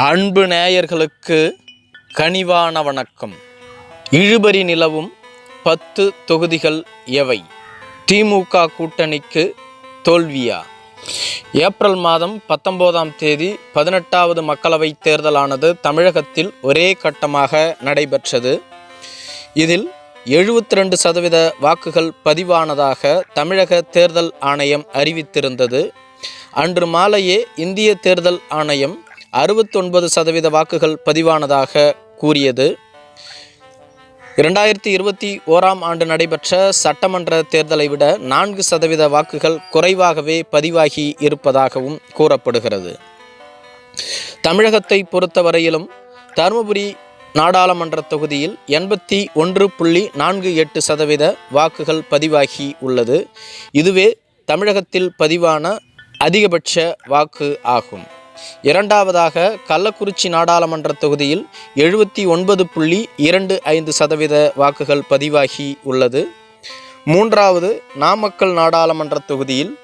அன்பு நேயர்களுக்கு கனிவான வணக்கம். இழுபறி நிலவும் பத்து தொகுதிகள் எவை? திமுக கூட்டணிக்கு தோல்வியா? ஏப்ரல் மாதம் பத்தொன்பதாம் தேதி பதினெட்டாவது மக்களவைத் தேர்தலானது தமிழகத்தில் ஒரே கட்டமாக நடைபெற்றது. இதில் எழுபத்தி ரெண்டு சதவீத வாக்குகள் பதிவானதாக தமிழக தேர்தல் ஆணையம் அறிவித்திருந்தது. அன்று மாலையே இந்திய தேர்தல் ஆணையம் அறுபத்தொன்பது சதவீத வாக்குகள் பதிவானதாக கூறியது. இரண்டாயிரத்தி இருபத்தி ஓராம் ஆண்டு நடைபெற்ற சட்டமன்ற தேர்தலை விட நான்கு சதவீத வாக்குகள் குறைவாகவே பதிவாகி இருப்பதாகவும் கூறப்படுகிறது. தமிழகத்தை பொறுத்தவரையிலும் தருமபுரி நாடாளுமன்ற தொகுதியில் எண்பத்தி ஒன்று புள்ளி நான்கு எட்டு சதவீத வாக்குகள் பதிவாகி உள்ளது. இதுவே தமிழகத்தில் பதிவான அதிகபட்ச வாக்கு ஆகும். இரண்டாவதாக கள்ளக்குறிச்சி நாடாளுமன்ற தொகுதியில் எழுபத்தி ஒன்பது புள்ளி இரண்டு ஐந்து சதவீத வாக்குகள் பதிவாகி உள்ளது. மூன்றாவது நாமக்கல் நாடாளுமன்ற தொகுதியில்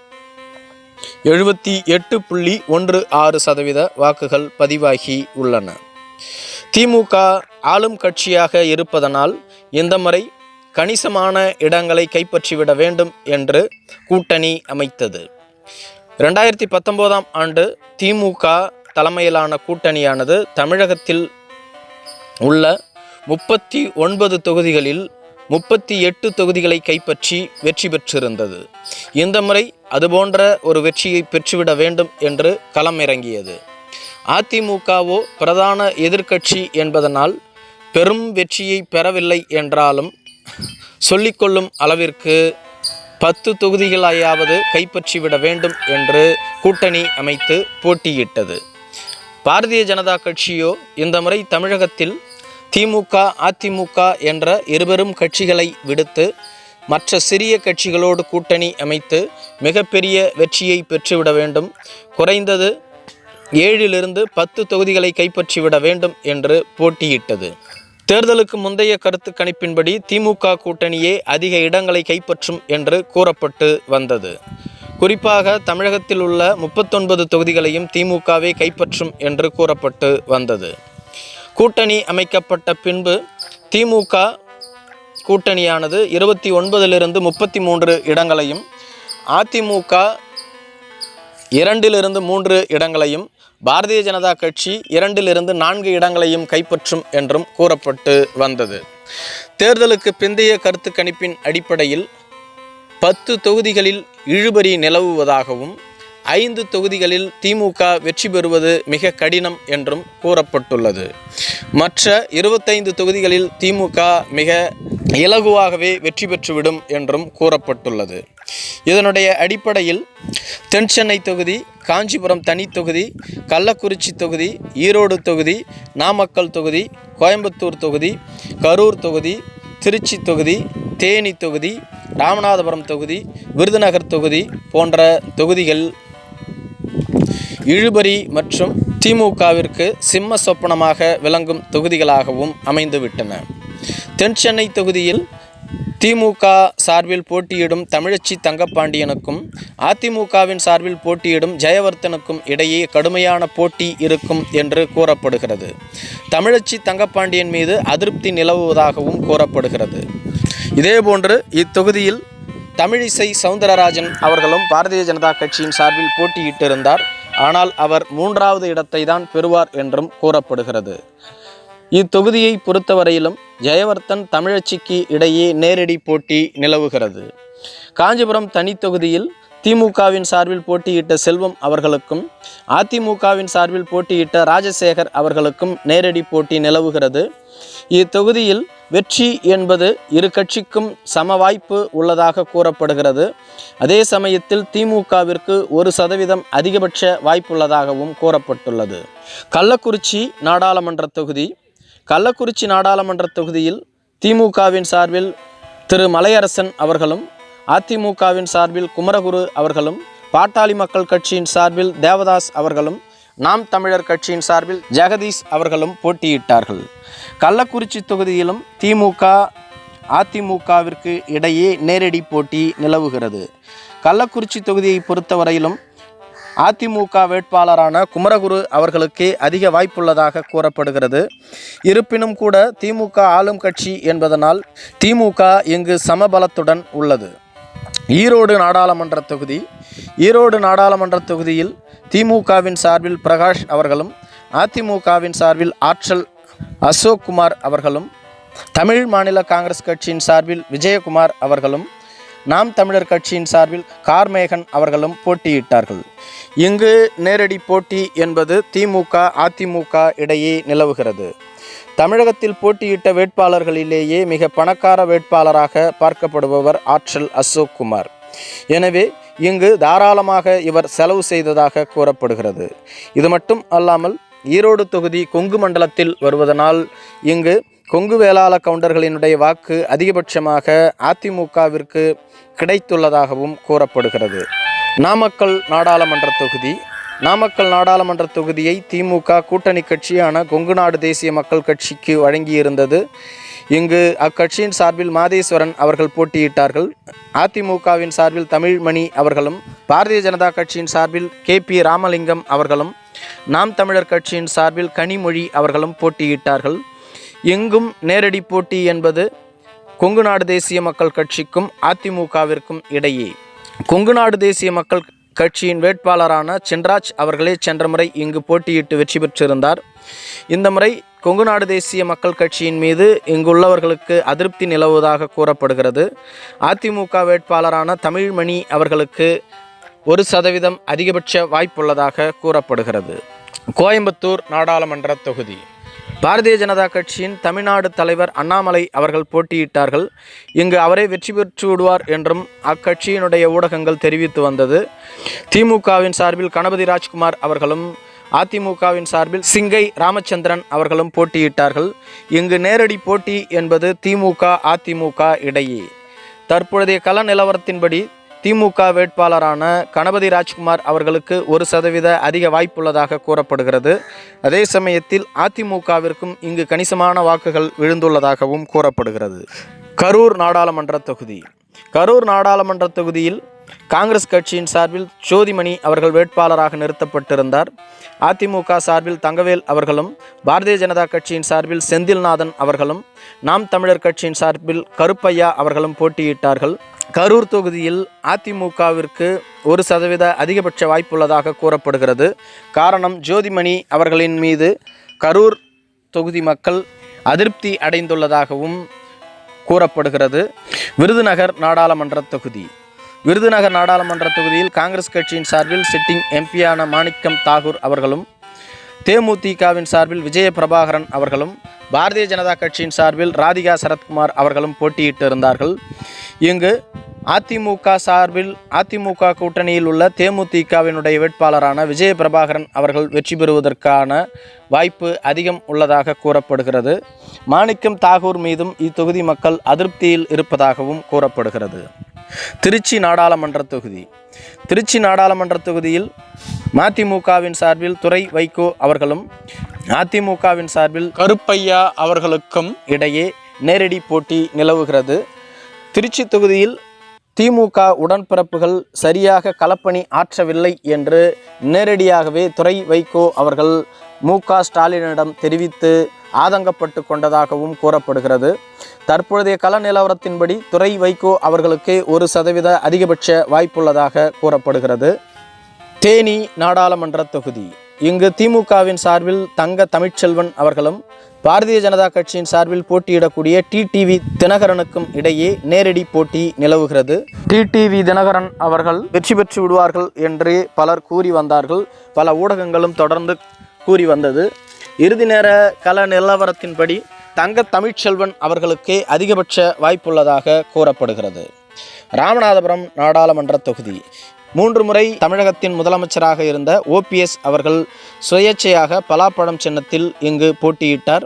எழுபத்தி எட்டு புள்ளி ஒன்று ஆறு சதவீத வாக்குகள் பதிவாகி உள்ளன. திமுக ஆளும் கட்சியாக இருப்பதனால் இந்த முறை கணிசமான இடங்களை கைப்பற்றிவிட வேண்டும் என்று கூட்டணி அமைத்தது. ரெண்டாயிரத்தி பத்தொம்போதாம் ஆண்டு திமுக தலைமையிலான கூட்டணியானது தமிழகத்தில் உள்ள முப்பத்தி ஒன்பது தொகுதிகளில் முப்பத்தி எட்டு தொகுதிகளை கைப்பற்றி வெற்றி பெற்றிருந்தது. இந்த முறை அதுபோன்ற ஒரு வெற்றியை பெற்றுவிட வேண்டும் என்று களமிறங்கியது. அதிமுகவோ பிரதான எதிர்க்கட்சி என்பதனால் பெரும் வெற்றியை பெறவில்லை என்றாலும் சொல்லிக்கொள்ளும் அளவிற்கு பத்து தொகுதிகளாயாவது கைப்பற்றிவிட வேண்டும் என்று கூட்டணி அமைத்து போட்டியிட்டது. பாரதிய ஜனதா கட்சியோ இந்த முறை தமிழகத்தில் திமுக அதிமுக என்ற இருபெரும் கட்சிகளை விடுத்து மற்ற சிறிய கட்சிகளோடு கூட்டணி அமைத்து மிகப்பெரிய வெற்றியை பெற்றுவிட வேண்டும். குறைந்தது ஏழிலிருந்து பத்து தொகுதிகளை கைப்பற்றிவிட வேண்டும் என்று போட்டியிட்டது. தேர்தலுக்கு முந்தைய கருத்து கணிப்பின்படி திமுக கூட்டணியே அதிக இடங்களை கைப்பற்றும் என்று கூறப்பட்டு வந்தது. குறிப்பாக தமிழகத்தில் உள்ள முப்பத்தொன்பது தொகுதிகளையும் திமுகவே கைப்பற்றும் என்று கூறப்பட்டு வந்தது. கூட்டணி அமைக்கப்பட்ட பின்பு திமுக கூட்டணியானது இருபத்தி ஒன்பதிலிருந்து முப்பத்தி மூன்று இடங்களையும் அதிமுக இரண்டிலிருந்து மூன்று இடங்களையும் பாரதிய ஜனதா கட்சி இரண்டிலிருந்து நான்கு இடங்களையும் கைப்பற்றும் என்றும் கூறப்பட்டு வந்தது. தேர்தலுக்கு பிந்தைய கருத்து கணிப்பின் அடிப்படையில் பத்து தொகுதிகளில் இழுபறி நிலவுவதாகவும் ஐந்து தொகுதிகளில் திமுக வெற்றி பெறுவது மிக கடினம் என்றும் கூறப்பட்டுள்ளது. மற்ற இருபத்தைந்து தொகுதிகளில் திமுக மிக இலகுவாகவே வெற்றி பெற்றுவிடும் என்றும் கூறப்பட்டுள்ளது. இதனுடைய அடிப்படையில் தென்சென்னை தொகுதி காஞ்சிபுரம் தனி தொகுதி கள்ளக்குறிச்சி தொகுதி ஈரோடு தொகுதி நாமக்கல் தொகுதி கோயம்புத்தூர் தொகுதி கரூர் தொகுதி திருச்சி தொகுதி தேனி தொகுதி ராமநாதபுரம் தொகுதி விருதுநகர் தொகுதி போன்ற தொகுதிகள். இழுபறி மற்றும் திமுகவிற்கு சிம்ம சொப்பனமாக விளங்கும் தொகுதிகளாகவும் அமைந்துவிட்டன. தென் சென்னை தொகுதியில் திமுக சார்பில் போட்டியிடும் தமிழச்சி தங்கப்பாண்டியனுக்கும் அதிமுகவின் சார்பில் போட்டியிடும் ஜெயவர்த்தனுக்கும் இடையே கடுமையான போட்டி இருக்கும் என்று கூறப்படுகிறது. தமிழச்சி தங்கப்பாண்டியன் மீது அதிருப்தி நிலவுவதாகவும் கூறப்படுகிறது. இதேபோன்று இத்தொகுதியில் தமிழிசை சவுந்தரராஜன் அவர்களும் பாரதிய ஜனதா கட்சியின் சார்பில் போட்டியிட்டிருந்தார். ஆனால் அவர் மூன்றாவது இடத்தை தான் பெறுவார் என்றும் கூறப்படுகிறது. இத்தொகுதியை பொறுத்தவரையிலும் ஜெயவர்த்தன் தமிழச்சிக்கு இடையே நேரடி போட்டி நிலவுகிறது. காஞ்சிபுரம் தனித்தொகுதியில் திமுகவின் சார்பில் போட்டியிட்ட செல்வம் அவர்களுக்கும் அதிமுகவின் சார்பில் போட்டியிட்ட ராஜசேகர் அவர்களுக்கும் நேரடி போட்டி நிலவுகிறது. இத்தொகுதியில் வெற்றி என்பது இரு கட்சிக்கும் சம வாய்ப்பு உள்ளதாக கூறப்படுகிறது. அதே சமயத்தில் திமுகவிற்கு ஒரு சதவீதம் அதிகபட்ச வாய்ப்புள்ளதாகவும் கூறப்பட்டுள்ளது. கள்ளக்குறிச்சி நாடாளுமன்ற தொகுதி கள்ளக்குறிச்சி நாடாளுமன்ற தொகுதியில் திமுகவின் சார்பில் திரு. மலையரசன் அவர்களும் அதிமுகவின் சார்பில் குமரகுரு அவர்களும் பாட்டாளி மக்கள் கட்சியின் சார்பில் தேவதாஸ் அவர்களும் நாம் தமிழர் கட்சியின் சார்பில் ஜெகதீஷ் அவர்களும் போட்டியிட்டார்கள். கள்ளக்குறிச்சி தொகுதியிலும் திமுக அதிமுகவிற்கு இடையே நேரடி போட்டி நிலவுகிறது. கள்ளக்குறிச்சி தொகுதியை பொறுத்தவரையிலும் அதிமுக வேட்பாளரான குமரகுரு அவர்களுக்கே அதிக வாய்ப்புள்ளதாக கூறப்படுகிறது. இருப்பினும் கூட திமுக ஆளும் கட்சி என்பதனால் திமுக இங்கு சமபலத்துடன் உள்ளது. ஈரோடு நாடாளுமன்ற தொகுதி ஈரோடு நாடாளுமன்ற தொகுதியில் திமுகவின் சார்பில் பிரகாஷ் அவர்களும் அதிமுகவின் சார்பில் ஆற்றல் அசோக் குமார் அவர்களும் தமிழ் மாநில காங்கிரஸ் கட்சியின் சார்பில் விஜயகுமார் அவர்களும் நாம் தமிழர் கட்சியின் சார்பில் கார்மேகன் அவர்களும் போட்டியிட்டார்கள். இங்கு நேரடி போட்டி என்பது திமுக அதிமுக இடையே நிலவுகிறது. தமிழகத்தில் போட்டியிட்ட வேட்பாளர்களிலேயே மிக பணக்கார வேட்பாளராக பார்க்கப்படுபவர் ஆற்றல் அசோக் குமார் எனவே இங்கு தாராளமாக இவர் செலவு செய்ததாக கூறப்படுகிறது. இது மட்டும் அல்லாமல் ஈரோடு தொகுதி கொங்கு மண்டலத்தில் வருவதனால் இங்கு கொங்கு வேளாள கவுண்டர்களினுடைய வாக்கு அதிகபட்சமாக அதிமுகவிற்கு கிடைத்துள்ளதாகவும் கூறப்படுகிறது. நாமக்கல் நாடாளுமன்ற தொகுதி. நாமக்கல் நாடாளுமன்ற தொகுதியை திமுக கூட்டணி கட்சியான கொங்கு நாடு தேசிய மக்கள் கட்சிக்கு வழங்கியிருந்தது. இங்கு அக்கட்சியின் சார்பில் மாதேஸ்வரன் அவர்கள் போட்டியிட்டார்கள். அதிமுகவின் சார்பில் தமிழ்மணி அவர்களும் பாரதிய ஜனதா கட்சியின் சார்பில் கே பி ராமலிங்கம் அவர்களும் நாம் தமிழர் கட்சியின் சார்பில் கனிமொழி அவர்களும் போட்டியிட்டார்கள். எங்கும் நேரடி போட்டி என்பது கொங்கு நாடு தேசிய மக்கள் கட்சிக்கும் அதிமுகவிற்கும் இடையே. கொங்கு நாடு தேசிய மக்கள் கட்சியின் வேட்பாளரான சென்ராஜ் அவர்களே சென்ற முறை இங்கு போட்டியிட்டு வெற்றி பெற்றிருந்தார். இந்த முறை கொங்கு நாடு தேசிய மக்கள் கட்சியின் மீது இங்குள்ளவர்களுக்கு அதிருப்தி நிலவுவதாக கூறப்படுகிறது. அதிமுக வேட்பாளரான தமிழ்மணி அவர்களுக்கு ஒரு சதவீதம் அதிகபட்ச வாய்ப்புள்ளதாக கூறப்படுகிறது. கோயம்புத்தூர் நாடாளுமன்ற தொகுதி. பாரதிய ஜனதா கட்சியின் தமிழ்நாடு தலைவர் அண்ணாமலை அவர்கள் போட்டியிட்டார்கள். இங்கு அவரே வெற்றி பெற்று விடுவார் என்றும் அக்கட்சியினுடைய ஊடகங்கள் தெரிவித்து வந்தது. திமுகவின் சார்பில் கணபதி ராஜ்குமார் அவர்களும் அதிமுகவின் சார்பில் சிங்கை ராமச்சந்திரன் அவர்களும் போட்டியிட்டார்கள். இங்கு நேரடி போட்டி என்பது திமுக அதிமுக இடையே. தற்பொழுதைய கள நிலவரத்தின்படி திமுக வேட்பாளரான கணபதி ராஜ்குமார் அவர்களுக்கு ஒரு சதவீத அதிக வாய்ப்புள்ளதாக கூறப்படுகிறது. அதே சமயத்தில் அதிமுகவிற்கும் இங்கு கணிசமான வாக்குகள் விழுந்துள்ளதாகவும் கூறப்படுகிறது. கரூர் நாடாளுமன்ற தொகுதி. கரூர் நாடாளுமன்ற தொகுதியில் காங்கிரஸ் கட்சியின் சார்பில் ஜோதிமணி அவர்கள் வேட்பாளராக நிறுத்தப்பட்டிருந்தார். அதிமுக சார்பில் தங்கவேல் அவர்களும் பாரதிய ஜனதா கட்சியின் சார்பில் செந்தில்நாதன் அவர்களும் நாம் தமிழர் கட்சியின் சார்பில் கருப்பையா அவர்களும் போட்டியிட்டார்கள். கரூர் தொகுதியில் அதிமுகவிற்கு ஒரு சதவீத அதிகபட்ச வாய்ப்புள்ளதாக கூறப்படுகிறது. காரணம் ஜோதிமணி அவர்களின் மீது கரூர் தொகுதி மக்கள் அதிருப்தி அடைந்துள்ளதாகவும் கூறப்படுகிறது. விருதுநகர் நாடாளுமன்ற தொகுதி. விருதுநகர் நாடாளுமன்ற தொகுதியில் காங்கிரஸ் கட்சியின் சார்பில் சிட்டிங் எம்பியான மாணிக்கம் தாகூர் அவர்களும் தேமுதிகவின் சார்பில் விஜய பிரபாகரன் அவர்களும் பாரதிய ஜனதா கட்சியின் சார்பில் ராதிகா சரத்குமார் அவர்களும் போட்டியிட்டு இருந்தார்கள் இங்கு அதிமுக சார்பில் அதிமுக கூட்டணியில் உள்ள தேமுதிகவினுடைய வேட்பாளரான விஜய பிரபாகரன் அவர்கள் வெற்றி பெறுவதற்கான வாய்ப்பு அதிகம் உள்ளதாக கூறப்படுகிறது. மாணிக்கம் தாகூர் மீதும் இத்தொகுதி மக்கள் அதிருப்தியில் இருப்பதாகவும் கூறப்படுகிறது. திருச்சி நாடாளுமன்ற தொகுதி. திருச்சி நாடாளுமன்ற தொகுதியில் மதிமுகவின் சார்பில் துரை வைகோ அவர்களும் அதிமுகவின் சார்பில் கருப்பையா அவர்களுக்கும் இடையே நேரடி போட்டி நிலவுகிறது. திருச்சி தொகுதியில் திமுக உடன்பிறப்புகள் சரியாக களப்பணி ஆற்றவில்லை என்று நேரடியாகவே துரை வைகோ அவர்கள் மு ஸ்டாலினிடம் தெரிவித்து ஆதங்கப்பட்டு கொண்டதாகவும் கூறப்படுகிறது. தற்பொழுதைய கள நிலவரத்தின்படி துரை வைகோ அவர்களுக்கே ஒரு சதவீத அதிகபட்ச வாய்ப்புள்ளதாக கூறப்படுகிறது. தேனி நாடாளுமன்ற தொகுதி. இங்கு திமுகவின் சார்பில் தங்க தமிழ்ச்செல்வன் அவர்களும் பாரதிய ஜனதா கட்சியின் சார்பில் போட்டியிடக்கூடிய டிடிவி தினகரனுக்கும் இடையே நேரடி போட்டி நிலவுகிறது. டிடிவி தினகரன் அவர்கள் வெற்றி பெற்று விடுவார்கள் என்று பலர் கூறி வந்தார்கள். பல ஊடகங்களும் தொடர்ந்து கூறி வந்தது. இறுதி நேர கள நிலவரத்தின்படி தங்க தமிழ்ச்செல்வன் அவர்களுக்கே அதிகபட்ச வாய்ப்புள்ளதாக கூறப்படுகிறது. ராமநாதபுரம் நாடாளுமன்ற தொகுதி. மூன்று முறை தமிழகத்தின் முதலமைச்சராக இருந்த ஓபிஎஸ் அவர்கள் சுயேட்சையாக பலாப்பழம் சின்னத்தில் இங்கு போட்டியிட்டார்.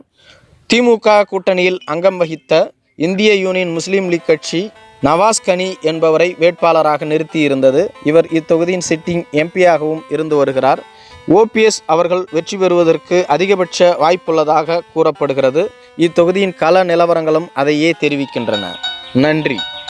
திமுக கூட்டணியில் அங்கம் வகித்த இந்திய யூனியன் முஸ்லீம் லீக் கட்சி நவாஸ் கனி என்பவரை வேட்பாளராக நிறுத்தியிருந்தது. இவர் இத்தொகுதியின் சிட்டிங் எம்பியாகவும் இருந்து வருகிறார். ஓபிஎஸ் அவர்கள் வெற்றி பெறுவதற்கு அதிகபட்ச வாய்ப்புள்ளதாக கூறப்படுகிறது. இத்தொகுதியின் கள நிலவரங்களும் அதையே தெரிவிக்கின்றன. நன்றி.